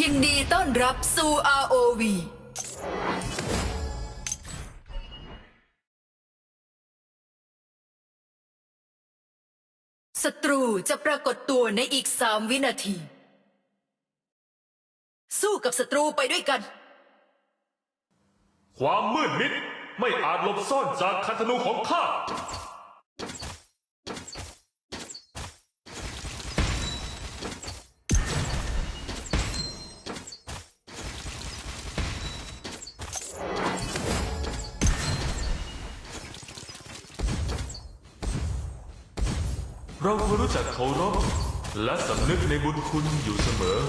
ยินดีต้อนรับสู่ ROV ศัตรูจะปรากฏตัวในอีกสามวินาที สู้กับศัตรูไปด้วยกัน ความมืดมิดไม่อาจหลบซ่อนจากคันธนูของข้า เราควรรู้จักเคารพและสำนึกในบุญคุณอยู่เสมอ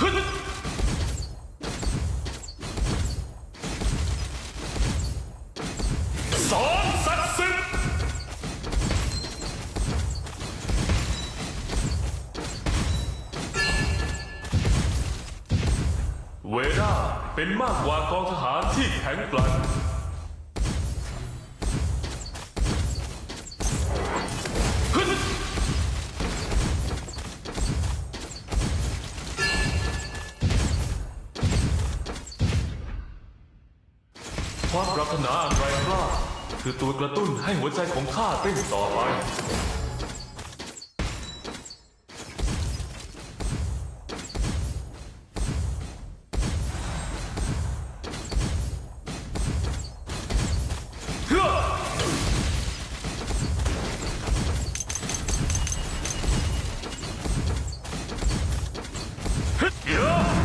ฮึดสอน เวด้าเป็นมากกว่ากองทหารที่แข็งแกร่งความปรารถนาอันแรงกล้าคือตัวกระตุ้นให้หัวใจของข้าเต้นต่อไป 야!